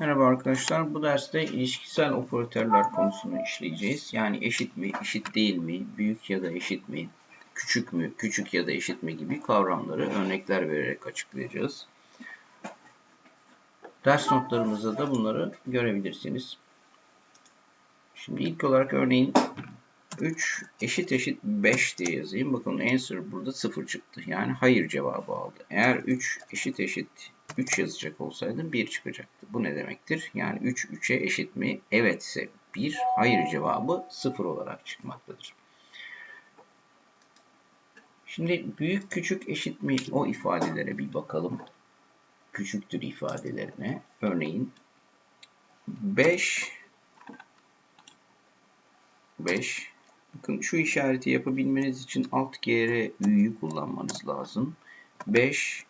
Merhaba arkadaşlar. Bu derste ilişkisel operatörler konusunu işleyeceğiz. Yani eşit mi, eşit değil mi, büyük ya da eşit mi, küçük mü, küçük ya da eşit mi gibi kavramları örnekler vererek açıklayacağız. Ders notlarımızda da bunları görebilirsiniz. Şimdi ilk olarak örneğin 3 eşit eşit 5 diye yazayım. Bakın answer burada 0 çıktı. Yani hayır cevabı aldı. Eğer 3 eşit eşit 3 yazacak olsaydım 1 çıkacaktı. Bu ne demektir? Yani 3 3'e eşit mi? Evet ise 1, hayır cevabı 0 olarak çıkmaktadır. Şimdi büyük küçük eşit mi o ifadelere bir bakalım. Küçüktür ifadelerine. Örneğin 5 5 Bakın şu işareti yapabilmeniz için alt GR Ü'yü kullanmanız lazım. 5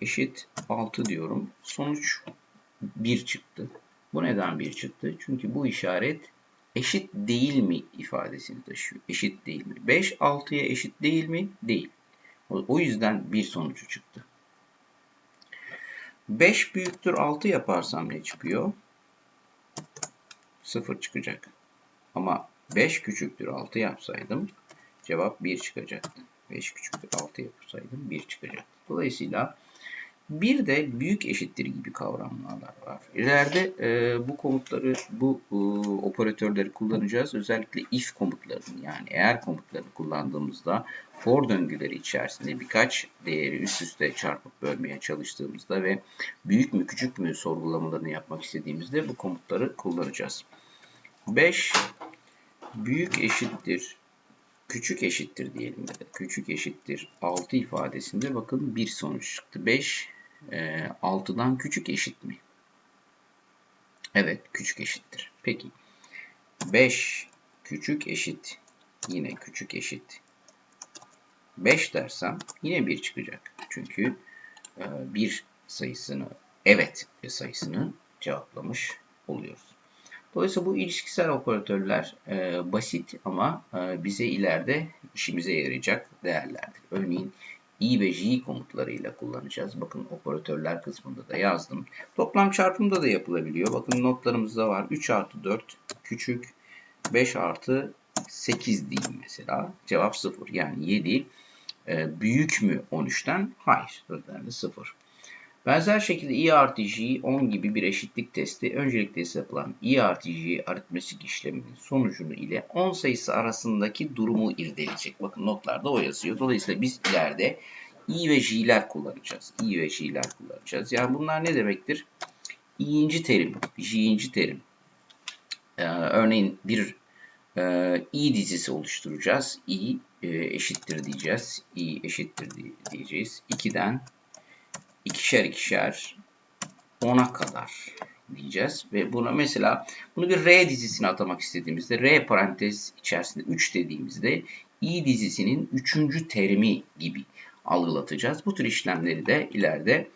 eşit 6 diyorum. Sonuç 1 çıktı. Bu neden 1 çıktı? Çünkü bu işaret eşit değil mi ifadesini taşıyor. Eşit değil mi? 5 6'ya eşit değil mi? Değil. O yüzden bir sonucu çıktı. 5 büyüktür 6 yaparsam ne çıkıyor? 0 çıkacak. Ama 5 küçüktür 6 yapsaydım cevap 1 çıkacaktı. 5 küçüktür 6 yapsaydım 1 çıkacaktı. Dolayısıyla bir de büyük eşittir gibi kavramlar var. İleride e, bu komutları, bu e, operatörleri kullanacağız. Özellikle if komutlarını yani eğer komutlarını kullandığımızda for döngüleri içerisinde birkaç değeri üst üste çarpıp bölmeye çalıştığımızda ve büyük mü küçük mü sorgulamalarını yapmak istediğimizde bu komutları kullanacağız. 5 büyük eşittir küçük eşittir diyelim küçük eşittir 6 ifadesinde bakın bir sonuç çıktı. 5 e, 6'dan küçük eşit mi? Evet küçük eşittir. Peki 5 küçük eşit yine küçük eşit 5 dersem yine 1 çıkacak. Çünkü e, bir sayısını evet sayısını cevaplamış oluyoruz. Dolayısıyla bu ilişkisel operatörler e, basit ama e, bize ileride işimize yarayacak değerlerdir. Örneğin i ve j komutlarıyla kullanacağız. Bakın operatörler kısmında da yazdım. Toplam çarpımda da yapılabiliyor. Bakın notlarımızda var. 3 artı 4 küçük 5 artı 8 diyeyim mesela. Cevap 0. Yani 7 e, büyük mü 13'ten? Hayır. Sözlerinde 0. Benzer şekilde i artı j 10 gibi bir eşitlik testi öncelikle yapılan i artı j aritmetik işleminin sonucunu ile 10 sayısı arasındaki durumu irdeleyecek. Bakın notlarda o yazıyor. Dolayısıyla biz ileride i ve j'ler kullanacağız. i ve j'ler kullanacağız. Yani bunlar ne demektir? i'inci terim, j'inci terim. Ee, örneğin bir e, i dizisi oluşturacağız. i e, eşittir diyeceğiz. i eşittir diyeceğiz. 2'den ikişer ikişer 10'a kadar diyeceğiz. Ve buna mesela bunu bir R dizisine atamak istediğimizde R parantez içerisinde 3 dediğimizde i dizisinin 3. terimi gibi algılatacağız. Bu tür işlemleri de ileride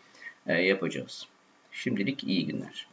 e, yapacağız. Şimdilik iyi günler.